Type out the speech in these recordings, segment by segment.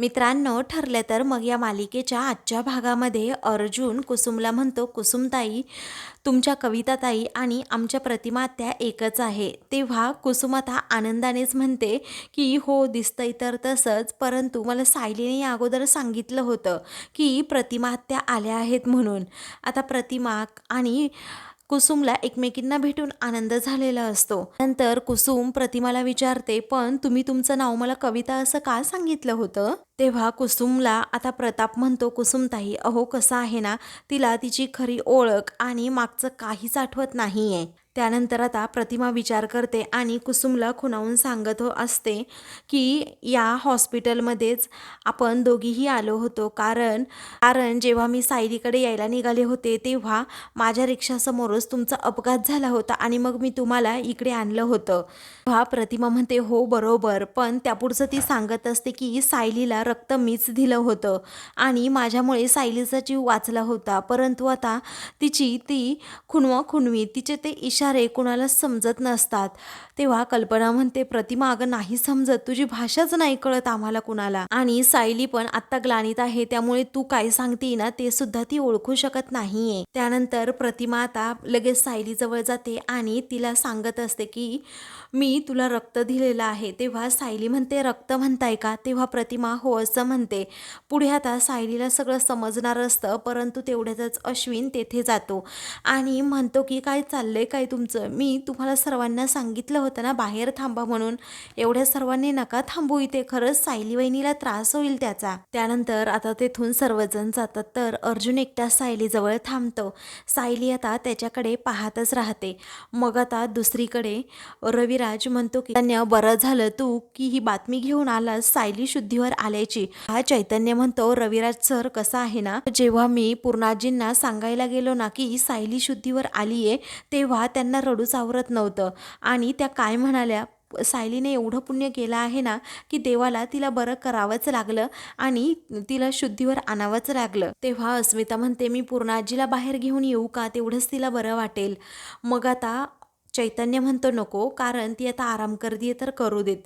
मित्रांनो ठरलं तर मग या मालिकेच्या आजच्या भागामध्ये अर्जुन कुसुमला म्हणतो कुसुमताई तुमच्या कविताताई आणि आमच्या प्रतिमा त्या एकच आहे. तेव्हा कुसुमता आनंदानेच म्हणते की हो दिसतंय तर तसंच परंतु मला सायलीने अगोदर सांगितलं होतं की प्रतिमा त्या आल्या आहेत म्हणून. आता प्रतिमा आणि कुसुमला एकमेकींना भेटून आनंद झालेला असतो. नंतर कुसुम प्रतिमाला विचारते पण तुम्ही तुमचं नाव मला कविता असं का सांगितलं होतं? तेव्हा कुसुमला आता प्रताप म्हणतो कुसुमताई अहो कसं आहे ना तिला तिची खरी ओळख आणि मागचं काहीच आठवत नाहीये. त्यानंतर आता प्रतिमा विचार करते आणि कुसुमला खुणावून सांगत हो असते की या हॉस्पिटलमध्येच आपण दोघीही आलो होतो. कारण कारण जेव्हा मी सायलीकडे यायला निघाले होते तेव्हा माझ्या रिक्षासमोरच तुमचा अपघात झाला होता आणि मग मी तुम्हाला इकडे आणलं होतं. तेव्हा प्रतिमा म्हणते हो बरोबर. पण त्यापुढचं ती सांगत असते की सायलीला रक्त मीच दिलं होतं आणि माझ्यामुळे सायलीचा जीव वाचला होता. परंतु आता तिची ती खुणवा खुणवी तिचे ते इश इशारे कुणाला समजत नसतात. तेव्हा कल्पना म्हणते प्रतिमा अगं नाही समजत. तुझी भाषाच नाही कळत आम्हाला कुणाला. आणि सायली पण आत्ता ग्लानित आहे त्यामुळे तू काय सांगते ना ते सुद्धा ती ओळखू शकत नाहीये. त्यानंतर प्रतिमा आता लगेच सायलीजवळ जाते आणि तिला सांगत असते की मी तुला रक्त दिलेलं आहे. तेव्हा सायली म्हणते रक्त म्हणताय का? तेव्हा प्रतिमा हो असं म्हणते. पुढे आता सायलीला सगळं समजणार असतं परंतु तेवढ्यातच अश्विन तेथे जातो आणि म्हणतो की काय चाललंय? काय तुमचं. मी तुम्हाला सर्वांना सांगितलं होतं ना बाहेर थांबा म्हणून. एवढ्या सर्वांनी नका थांबू इथे. खरंच सायली वहिनीला त्रास होईल त्याचा. त्यानंतर आता तेथून सर्वजण जातात तर अर्जुन एकटा सायलीजवळ थांबतो. सायली आता त्याच्याकडे पाहतच राहते. मग आता दुसरीकडे रविराज म्हणतो की चैतन्य बरं झालं तू की ही बातमी घेऊन आलास? सायली शुद्धीवर आल्याची. हा चैतन्य म्हणतो रविराज सर कसा आहे ना? जेव्हा मी पूर्णाजींना सांगायला गेलो ना की सायली शुद्धीवर आलीये तेव्हा त्या त्यांना रडूच आवरत नव्हतं. आणि त्या काय म्हणाल्या सायलीने एवढं पुण्य केलं आहे ना की देवाला तिला बरं करावंच लागलं आणि तिला शुद्धीवर आणावंच लागलं. तेव्हा अस्मिता म्हणते मी पूर्ण आजीला बाहेर घेऊन येऊ का? तेवढंच तिला बरं वाटेल. मग आता चैतन्य म्हणतो नको कारण ती आता आराम करते तर करू देत.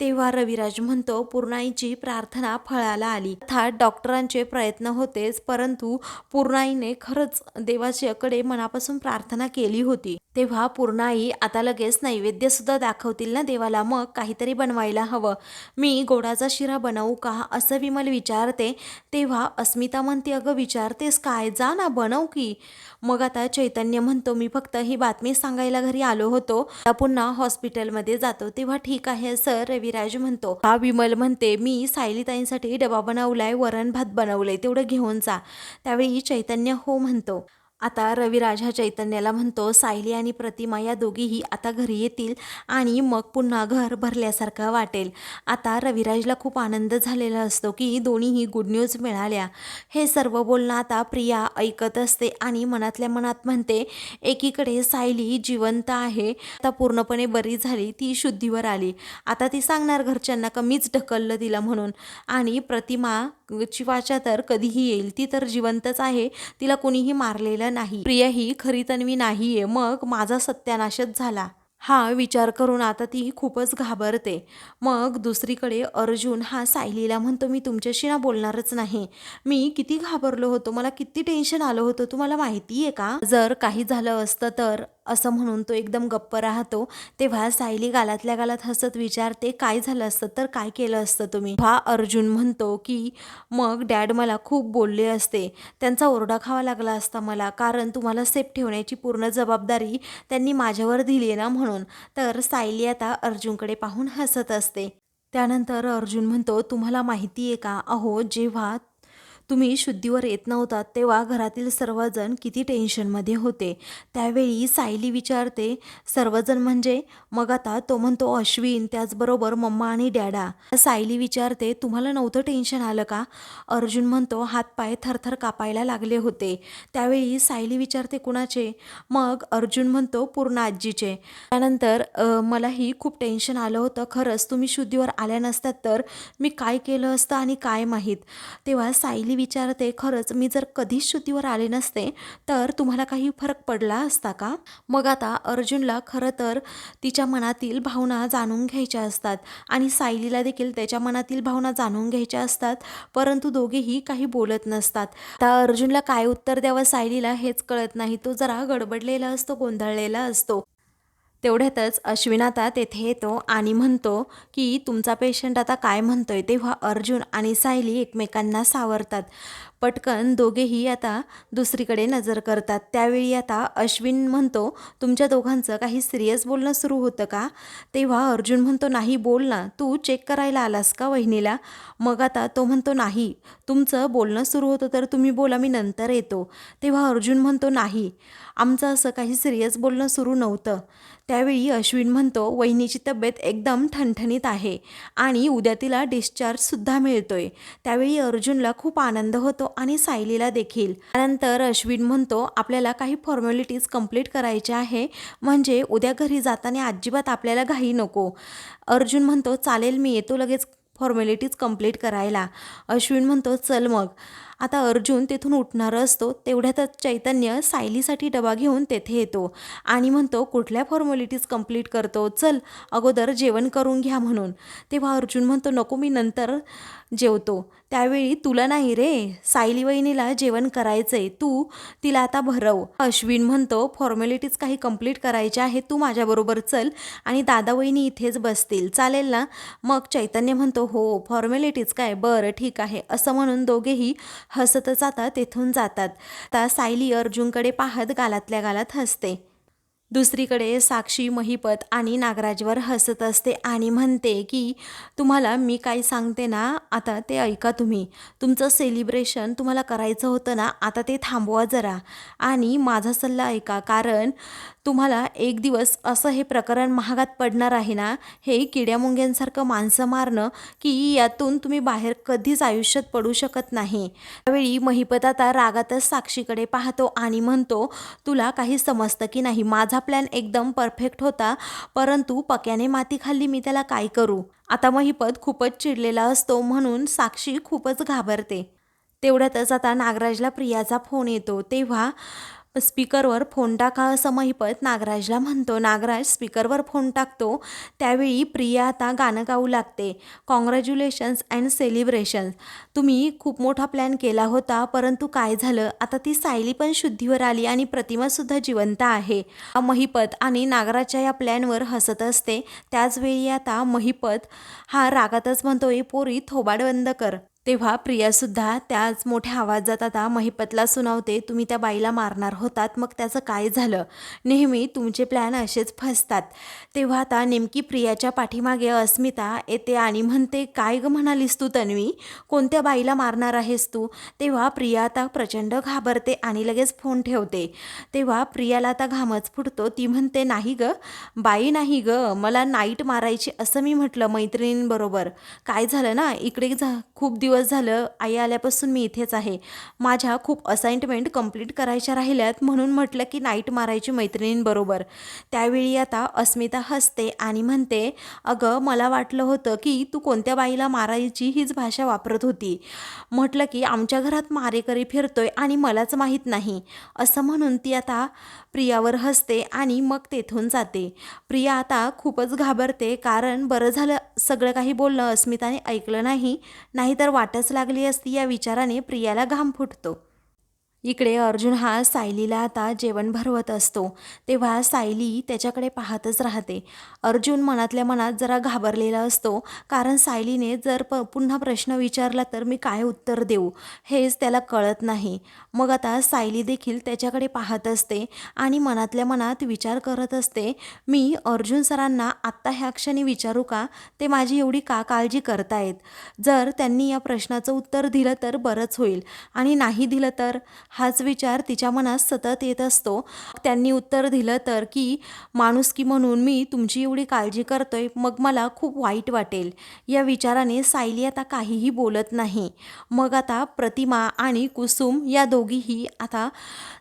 तेव्हा रविराज म्हणतो पूर्णाईची प्रार्थना फळाला आली. अर्थात डॉक्टरांचे प्रयत्न होतेच परंतु पूर्णाईने खरंच देवाच्याकडे मनापासून प्रार्थना केली होती. तेव्हा पूर्णाई आता लगेच नैवेद्यसुद्धा दाखवतील ना देवाला मग काहीतरी बनवायला हवं. मी गोडाचा शिरा बनवू का असं विमल विचारते. तेव्हा अस्मिता म्हणते अगं विचारतेस काय? जा ना बनव की. मग आता चैतन्य म्हणतो मी फक्त ही बातमी सांगायला घरी आलो होतो. आता पुन्हा हॉस्पिटलमध्ये जातो. तेव्हा ठीक आहे सर रविराज म्हणतो. हा विमल म्हणते मी सायलीताईंसाठी डबा बनवलाय वरण भात बनवलंय तेवढं घेऊन जा. त्यावेळी चैतन्य हो म्हणतो. आता रविराजा हा चैतन्याला म्हणतो सायली आणि प्रतिमा या दोघीही आता घरी येतील आणि मग पुन्हा घर भरल्यासारखं वाटेल. आता रविराजला खूप आनंद झालेला असतो की दोन्हीही गुड न्यूज मिळाल्या. हे सर्व बोलणं आता प्रिया ऐकत असते आणि मनातल्या मनात म्हणते एकीकडे सायली जिवंत आहे आता पूर्णपणे बरी झाली ती शुद्धीवर आली. आता ती सांगणार घरच्यांना कमीच ढकललं तिला म्हणून. आणि प्रतिमा ची वाचा तर कधीही येईल. ती तर जिवंतच आहे. तिला कोणीही मारलेलं नाही. प्रिया ही खरी तन्वी नाहीये. मग माझा सत्यानाशच झाला. हा विचार करून आता ती खूपच घाबरते. मग दुसरीकडे अर्जुन हा सायलीला म्हणतो मी तुमच्याशी ना बोलणारच नाही. मी किती घाबरलो होतो. मला किती टेन्शन आलं होतं. तुम्हाला माहिती आहे का? जर काही झालं असतं तर असं म्हणून तो एकदम गप्प राहतो. तेव्हा सायली गालातल्या गालात हसत विचारते काय झालं असतं? तर काय केलं असतं तुम्ही? हा अर्जुन म्हणतो की मग डॅड मला खूप बोलले असते. त्यांचा ओरडा खावा लागला असता मला. कारण तुम्हाला सेफ ठेवण्याची पूर्ण जबाबदारी त्यांनी माझ्यावर दिली आहे ना म्हणून. तर सायली आता अर्जुनकडे पाहून हसत असते. त्यानंतर अर्जुन म्हणतो तुम्हाला माहिती आहे का? अहो जेव्हा तुम्ही शुद्धीवर येत नव्हतात तेव्हा घरातील सर्वजण किती टेन्शनमध्ये होते. त्यावेळी सायली विचारते सर्वजण म्हणजे? मग आता तो म्हणतो अश्विन त्याचबरोबर मम्मा आणि डॅडा. सायली विचारते तुम्हाला नव्हतं टेन्शन आलं का? अर्जुन म्हणतो हातपाय थरथर कापायला लागले होते. त्यावेळी सायली विचारते कुणाचे? मग अर्जुन म्हणतो पूर्ण आजीचे. त्यानंतर मलाही खूप टेन्शन आलं होतं. खरंच तुम्ही शुद्धीवर आल्या नसतात तर मी काय केलं असतं आणि काय माहीत? तेव्हा सायली विचारते खरंच मी जर कधीच श्रुतीवर आले नसते तर तुम्हाला काही फरक पडला असता का? मग आता अर्जुनला खरं तर तिच्या मनातील भावना जाणून घ्यायच्या असतात आणि सायलीला देखील त्याच्या मनातील भावना जाणून घ्यायच्या असतात परंतु दोघेही काही बोलत नसतात. आता अर्जुनला काय उत्तर द्यावं सायलीला हेच कळत नाही. तो जरा गडबडलेला असतो गोंधळलेला असतो. तेवढ्यातच अश्विन आता तेथे येतो आणि म्हणतो की तुमचा पेशंट आता काय म्हणतोय? तेव्हा अर्जुन आणि सायली एकमेकांना सावरतात. पटकन दोघेही आता दुसरीकडे नजर करतात. त्यावेळी आता अश्विन म्हणतो तुमच्या दोघांचं काही सिरियस बोलणं सुरू होतं का? तेव्हा अर्जुन म्हणतो नाही बोल ना. तू चेक करायला आलास का वहिनीला? मग आता तो म्हणतो नाही. तुमचं बोलणं सुरू होतं तर तुम्ही बोला मी नंतर येतो. तेव्हा अर्जुन म्हणतो नाही. आमचं असं काही सिरियस बोलणं सुरू नव्हतं. त्यावेळी अश्विन म्हणतो वहिनीची तब्येत एकदम ठणठणीत आहे आणि उद्या तिला डिस्चार्जसुद्धा मिळतोय. त्यावेळी अर्जुनला खूप आनंद होतो आणि सायलीला देखील. त्यानंतर अश्विन म्हणतो आपल्याला काही फॉर्मॅलिटीज कंप्लीट करायच्या आहे. म्हणजे उद्या घरी जाताना अजिबात आपल्याला घाई नको. अर्जुन म्हणतो चालेल मी येतो लगेच फॉर्मॅलिटीज कंप्लीट करायला. अश्विन म्हणतो चल मग. आता अर्जुन तेथून उठणारा असतो तेवढ्यातच चैतन्य सायलीसाठी डबा घेऊन तेथे येतो आणि म्हणतो कुठल्या फॉर्मॅलिटीज कंप्लीट करतो? चल अगोदर जेवण करून घ्या म्हणून. तेव्हा अर्जुन म्हणतो नको मी नंतर जेवतो. त्यावेळी तुला नाही रे सायली वहिनीला जेवण करायचं आहे तू तिला आता भरव. अश्विन म्हणतो फॉर्मॅलिटीज काही कंप्लीट करायच्या आहेत तू माझ्याबरोबर चल आणि दादा वहिनी इथेच बसतील. चालेल ना? मग चैतन्य म्हणतो हो फॉर्मॅलिटीज काय? बरं ठीक आहे. असं म्हणून दोघेही हसतच आता तेथून जातात. आता सायली अर्जुनकडे पाहत गालातल्या गालात हसते. दुसरीकडे साक्षी महिपत आणि नागराजवर हसत असते आणि म्हणते की तुम्हाला मी काय सांगते ना आता ते ऐका तुम्ही. तुमचं सेलिब्रेशन तुम्हाला करायचं होतं ना आता ते थांबवा जरा. आणि माझा सल्ला ऐका कारण तुम्हाला एक दिवस असं हे प्रकरण महागात पडणार आहे ना हे किड्यामुंग्यांसारखं माणसं मारणं की यातून तुम्ही बाहेर कधीच आयुष्यात पडू शकत नाही. त्यावेळी महिपत आता रागातच साक्षीकडे पाहतो आणि म्हणतो तुला काही समजतं की नाही माझा प्लॅन एकदम परफेक्ट होता परंतु पक्याने माती खाल्ली मी त्याला काय करू? आता महिपत खूपच चिडलेला असतो म्हणून साक्षी खूपच घाबरते. तेवढ्यातच आता नागराजला प्रियाचा फोन येतो. तेव्हा स्पीकरवर फोन टाका असं महिपत नागराजला म्हणतो. नागराज स्पीकरवर फोन टाकतो. त्यावेळी प्रिया आता गाणं गाऊ लागते. कॉंग्रॅच्युलेशन्स अँड सेलिब्रेशन्स तुम्ही खूप मोठा प्लॅन केला होता परंतु काय झालं? आता ती सायली पण शुद्धीवर आली आणि प्रतिमासुद्धा जिवंत आहे. महिपत आणि नागराजच्या या प्लॅनवर हसत असते. त्याचवेळी आता महिपत हा रागातच म्हणतो पोरी थोबाड बंद कर. तेव्हा प्रियासुद्धा त्याच मोठ्या आवाजात आता महिपतला सुनावते तुम्ही त्या बाईला मारणार होतात मग त्याचं काय झालं? नेहमी तुमचे प्लॅन असेच फसतात. तेव्हा आता नेमकी प्रियाच्या पाठीमागे अस्मिता येते आणि म्हणते काय ग म्हणालीस तू तन्वी? कोणत्या बाईला मारणार आहेस तू? तेव्हा प्रिया आता प्रचंड घाबरते आणि लगेच फोन ठेवते. तेव्हा प्रियाला आता घामच फुटतो. ती म्हणते नाही ग बाई नाही ग मला नाईट मारायची असं मी म्हटलं मैत्रिणींबरोबर. काय झालं ना इकडे जा खूप दिवस झालं आई आल्यापासून मी इथेच आहे. माझ्या खूप असाइनमेंट कंप्लीट करायच्या राहिल्यात म्हणून म्हटलं की नाईट मारायची मैत्रिणींबरोबर. त्यावेळी आता अस्मिता हसते आणि म्हणते अगं मला वाटलं होतं की तू कोणत्या बाईला मारायची हीच भाषा वापरत होती. म्हटलं की आमच्या घरात मारेकरी फिरतोय आणि मलाच माहीत नाही. असं म्हणून ती आता प्रियावर हसते आणि मग तेथून जाते. प्रिया आता खूपच घाबरते कारण बरं झालं सगळं काही बोलणं अस्मिताने ऐकलं नाही. नाहीतर वाटच लागली असती या विचाराने प्रियाला घाम फुटतो. इकडे अर्जुन हा सायलीला आता जेवण भरवत असतो. तेव्हा सायली त्याच्याकडे पाहतच राहते. अर्जुन मनातल्या मनात जरा घाबरलेला असतो. कारण सायलीने जर प पुन्हा प्रश्न विचारला तर मी काय उत्तर देऊ? हेच त्याला कळत नाही. मग आता सायली देखील त्याच्याकडे पाहत असते आणि मनातल्या मनात विचार करत असते मी अर्जुन सरांना आत्ता ह्या क्षणी विचारू का? ते माझी एवढी का काळजी करतायत? जर त्यांनी या प्रश्नाचं उत्तर दिलं तर बरंच होईल. आणि नाही दिलं तर? हाच विचार तिच्या मनात सतत येत असतो. त्यांनी उत्तर दिलं तर की माणुसकी म्हणून मी तुमची एवढी काळजी करतोय मग मला खूप वाईट वाटेल या विचाराने सायली आता काहीही बोलत नाही. मग आता प्रतिमा आणि कुसुम या दोघीही आता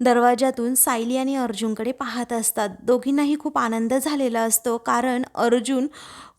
दरवाजातून सायली आणि अर्जुनकडे पाहत असतात. दोघींनाही खूप आनंद झालेला असतो कारण अर्जुन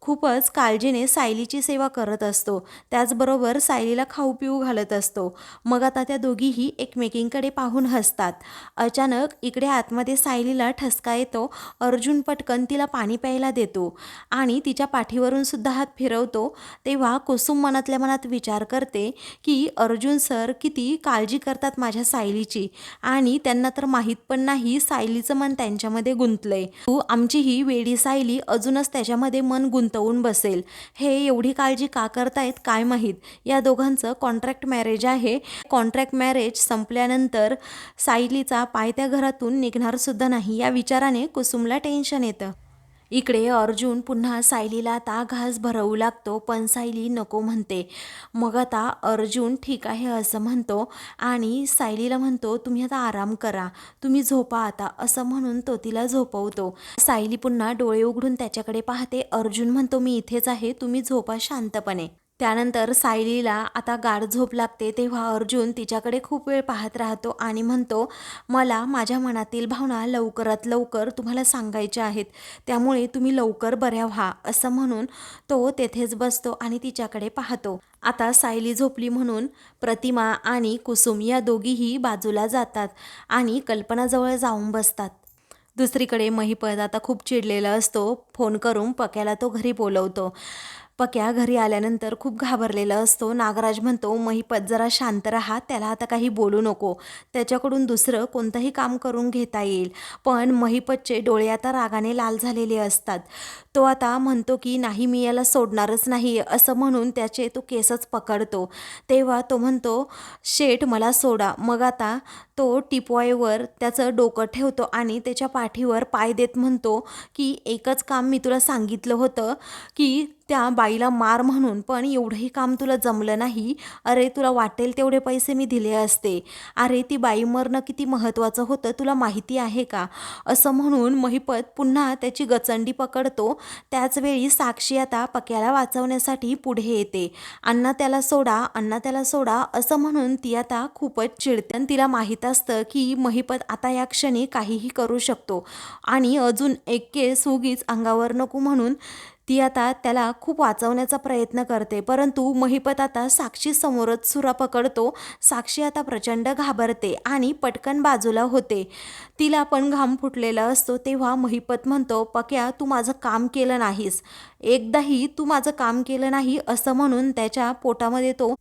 खूपच काळजीने सायलीची सेवा करत असतो. त्याचबरोबर सायलीला खाऊ पिऊ घालत असतो. मग आता त्या दोघीही एकमेकींकडे पाहून हसतात. अचानक इकडे आतमध्ये सायलीला ठसका येतो. अर्जुन पटकन तिला पाणी प्यायला देतो आणि तिच्या पाठीवरून सुद्धा हात फिरवतो. तेव्हा कुसुम मनातल्या मनात विचार करते की अर्जुन सर किती काळजी करतात माझ्या सायलीची आणि त्यांना तर माहीत पण नाही सायलीचं मन त्यांच्यामध्ये गुंतलंय. तू आमची ही वेडी सायली अजूनच त्याच्यामध्ये मन गुंत गुंतवून बसेल. हे एवढी काळजी का करतायत काय माहीत? या दोघांचं कॉन्ट्रॅक्ट मॅरेज आहे. कॉन्ट्रॅक्ट मॅरेज संपल्यानंतर सायलीचा पाय त्या घरातून निघणार सुद्धा नाही. या विचाराने कुसुमला टेन्शन येतं. इकडे अर्जुन पुन्हा सायलीला आता घास भरवू लागतो पण सायली नको म्हणते. मग आता अर्जुन ठीक आहे असं म्हणतो आणि सायलीला म्हणतो तुम्ही आता आराम करा. तुम्ही झोपा आता असं म्हणून तो तिला झोपवतो. सायली पुन्हा डोळे उघडून त्याच्याकडे पाहते. अर्जुन म्हणतो मी इथेच आहे. तुम्ही झोपा शांतपणे. त्यानंतर सायलीला आता गाढ झोप लागते तेव्हा अर्जुन तिच्याकडे खूप वेळ पाहत राहतो आणि म्हणतो मला माझ्या मनातील भावना लवकरात लवकर तुम्हाला सांगायच्या आहेत. त्यामुळे तुम्ही लवकर बऱ्या व्हा असं म्हणून तो तेथेच बसतो आणि तिच्याकडे पाहतो. आता सायली झोपली म्हणून प्रतिमा आणि कुसुम या दोघीही बाजूला जातात आणि कल्पनाजवळ जाऊन बसतात. दुसरीकडे महिपत आता खूप चिडलेला असतो. फोन करून पक्याला तो घरी बोलवतो. पक्या घरी आल्यानंतर खूप घाबरलेला असतो. नागराज म्हणतो महिपत जरा शांत राहा त्याला आता काही बोलू नको. त्याच्याकडून दुसरं कोणतंही काम करून घेता येईल. पण महिपतचे डोळे आता रागाने लाल झालेले असतात. तो आता म्हणतो की नाही मी याला सोडणारच नाही. असं म्हणून त्याचे तो केसच पकडतो. तेव्हा तो म्हणतो शेठ मला सोडा. मग आता तो टिपॉयवर त्याचं डोकं ठेवतो आणि त्याच्या पाठीवर पाय देत म्हणतो की एकच काम मी तुला सांगितलं होतं की त्या बाईला मार म्हणून पण एवढंही काम तुला जमलं नाही. अरे तुला वाटेल तेवढे पैसे मी दिले असते. अरे ती बाई मरणं किती महत्त्वाचं होतं तुला माहिती आहे का? असं म्हणून महिपत पुन्हा त्याची गचंडी पकडतो त्याचवेळी साक्षी आता पक्याला वाचवण्यासाठी पुढे येते. अण्णा त्याला सोडा अण्णा त्याला सोडा असं म्हणून ती आता खूपच चिडते. आणि तिला माहीत असतं की महिपत आता या क्षणी काहीही करू शकतो. आणि अजून एक केस उगीच अंगावर नको म्हणून ती आता त्याला खूप वाचवण्याचा प्रयत्न करते. परंतु महिपत आता साक्षी समोरच सुरा पकडतो. साक्षी आता प्रचंड घाबरते आणि पटकन बाजूला होते. तिला पण घाम फुटलेला असतो. तेव्हा महिपत म्हणतो पक्या तू माझं काम केलं नाहीस. एकदाही तू माझं काम केलं नाही असं म्हणून त्याच्या पोटामध्ये तो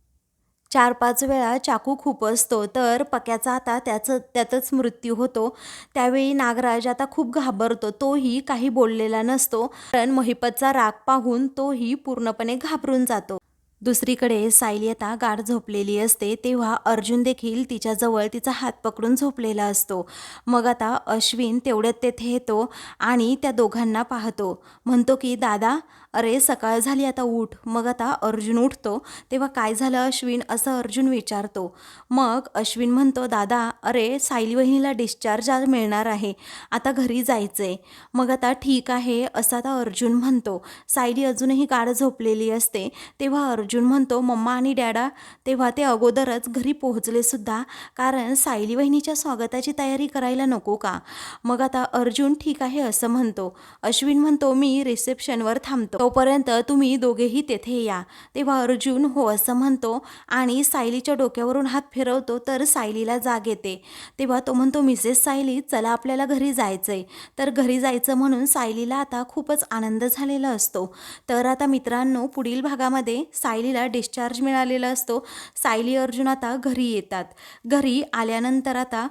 चार पाच वेळा चाकू खूप असतो तर पक्याचा आता त्याचं त्यातच मृत्यू होतो. त्यावेळी नागराज आता खूप घाबरतो तोही काही बोललेला नसतो. कारण महिपतचा राग पाहून तोही पूर्णपणे घाबरून जातो. दुसरीकडे सायली आता गाढ झोपलेली असते तेव्हा अर्जुन देखील तिच्याजवळ तिचा हात पकडून झोपलेला असतो. मग आता अश्विन तेवढ्यात तेथे येतो आणि त्या दोघांना पाहतो. म्हणतो की दादा अरे सकाळ झाली आता उठ. मग आता अर्जुन उठतो. तेव्हा काय झालं अश्विन? असं अर्जुन विचारतो. मग अश्विन म्हणतो दादा अरे सायली वहिनीला डिस्चार्ज आज मिळणार आहे. आता घरी जायचंय. मग आता ठीक आहे. असं आता अर्जुन म्हणतो. सायली अजूनही गाढ झोपलेली असते. तेव्हा अर्जुन अर्जुन म्हणतो मम्मा आणि डॅडा तेव्हा ते अगोदरच घरी पोहोचले सुद्धा. कारण सायली वहिनीच्या स्वागताची तयारी करायला नको का? मग आता अर्जुन ठीक आहे असं म्हणतो. अश्विन म्हणतो मी रिसेप्शनवर थांबतो. तोपर्यंत तुम्ही दोघेही तेथे या. तेव्हा अर्जुन हो असं म्हणतो आणि सायलीच्या डोक्यावरून हात फिरवतो तर सायलीला जाग येते. तेव्हा तो म्हणतो मिसेस सायली चला आपल्याला घरी जायचंय. तर घरी जायचं म्हणून सायलीला आता खूपच आनंद झालेला असतो. तर आता मित्रांनो पुढील भागामध्ये सायलीला डिस्चार्ज मिळालेला असतो. सायली अर्जुन आता घरी येतात. घरी आल्यानंतर आता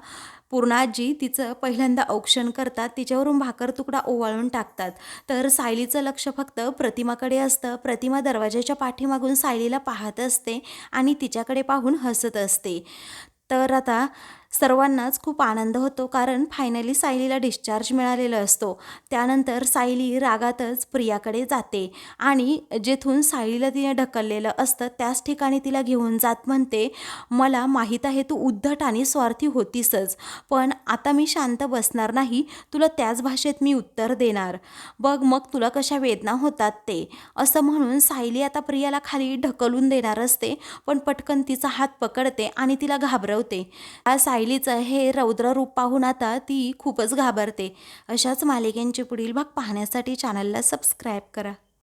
पूर्णाजी तिचं पहिल्यांदा औक्षण करतात. तिच्यावरून भाकर तुकडा ओवाळून टाकतात. तर सायलीचं लक्ष फक्त प्रतिमाकडे असतं. प्रतिमा दरवाजाच्या पाठीमागून सायलीला पाहत असते आणि तिच्याकडे पाहून हसत असते. तर आता सर्वांनाच खूप आनंद होतो कारण फायनली सायलीला डिस्चार्ज मिळालेला असतो. त्यानंतर सायली रागातच प्रियाकडे जाते आणि जेथून सायलीला तिने ढकललेलं असतं त्याच ठिकाणी तिला घेऊन जात म्हणते मला माहीत आहे तू उद्धट आणि स्वार्थी होतीसच पण आता मी शांत बसणार नाही तुला त्याच भाषेत मी उत्तर देणार. बघ मग तुला कशा वेदना होतात ते. असं म्हणून सायली आता प्रियाला खाली ढकलून देणार असते पण पटकन तिचा हात पकडते आणि तिला घाबरवते. साय सायलीचं हे रौद्र रूप पाहून आता ती खूपच घाबरते. अशाच मालिकेंचे पुढील भाग पाहण्यासाठी चॅनलला सबस्क्राईब करा.